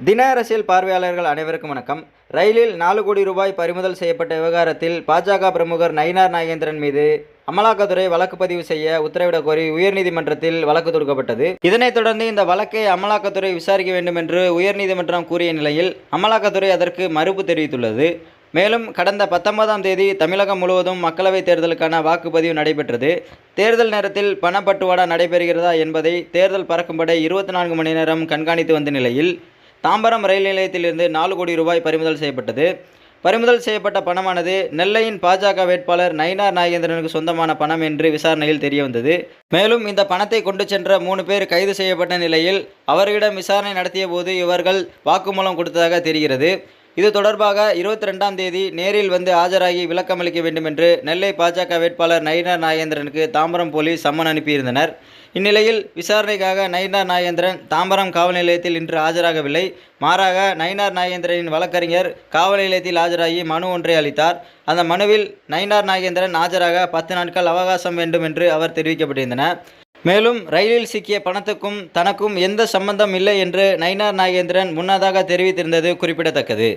தின அரசியல் பார்வையாளர்கள் அனைவருக்கும் வணக்கம். ரயிலில் நாலு கோடி ரூபாய் பறிமுதல் செய்யப்பட்ட விவகாரத்தில் பாஜக பிரமுகர் நயினார் நாகேந்திரன் மீது அமலாக்கத்துறை வழக்கு பதிவு செய்ய உத்தரவிடக் கோரி உயர்நீதிமன்றத்தில் வழக்கு தொடுக்கப்பட்டது. இதனைத் தொடர்ந்து இந்த வழக்கை அமலாக்கத்துறை விசாரிக்க வேண்டும் என்று உயர்நீதிமன்றம் கூறிய நிலையில் அமலாக்கத்துறை அதற்கு மறுப்பு தெரிவித்துள்ளது. மேலும் கடந்த பத்தொன்பதாம் தேதி தமிழகம் முழுவதும் மக்களவைத் தேர்தலுக்கான வாக்குப்பதிவு நடைபெற்றது. தேர்தல் நேரத்தில் பணப்பட்டுவாடா நடைபெறுகிறதா என்பதை தேர்தல் பறக்கும்படை இருபத்தி நான்கு மணி நேரம் கண்காணித்து வந்த நிலையில் தாம்பரம் ரயில் நிலையத்திலிருந்து நாலு கோடி ரூபாய் பறிமுதல் செய்யப்பட்டது. பறிமுதல் செய்யப்பட்ட பணமானது நெல்லையின் பாஜக வேட்பாளர் நயினார் நாகேந்திரனுக்கு சொந்தமான பணம் என்று விசாரணையில் தெரிய வந்தது. மேலும் இந்த பணத்தை கொண்டு சென்ற மூணு பேர் கைது செய்யப்பட்ட நிலையில் அவர்களிடம் விசாரணை நடத்திய போது இவர்கள் வாக்குமூலம் கொடுத்ததாக தெரிகிறது. இது தொடர்பாக இருபத்தி ரெண்டாம் தேதி நேரில் வந்து ஆஜராகி விளக்கம் அளிக்க வேண்டும் என்று நெல்லை பாஜக வேட்பாளர் நயினா நாகேந்திரனுக்கு தாம்பரம் போலீஸ் சம்மன் அனுப்பியிருந்தனர். இந்நிலையில் விசாரணைக்காக நயினார் நாகேந்திரன் தாம்பரம் காவல் நிலையத்தில் இன்று ஆஜராகவில்லை. மாறாக நயினார் நாகேந்திரனின் வழக்கறிஞர் காவல் நிலையத்தில் ஆஜராகி மனு ஒன்றை அளித்தார். அந்த மனுவில் நயினார் நாகேந்திரன் ஆஜராக பத்து நாட்கள் அவகாசம் வேண்டும் என்று அவர் தெரிவிக்கப்பட்டிருந்தன மேலும் ரயிலில் சிக்கிய பணத்துக்கும் தனக்கும் எந்த சம்பந்தம் இல்லை என்று நயினார் நாகேந்திரன் முன்னதாக தெரிவித்திருந்தது குறிப்பிடத்தக்கது.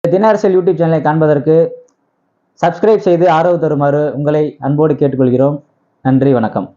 தின அரசியல் யூடியூப் சேனலை காண்பதற்கு சப்ஸ்கிரைப் செய்து ஆதரவு தருமாறு உங்களை அன்போடு கேட்டுக்கொள்கிறோம். நன்றி வணக்கம்.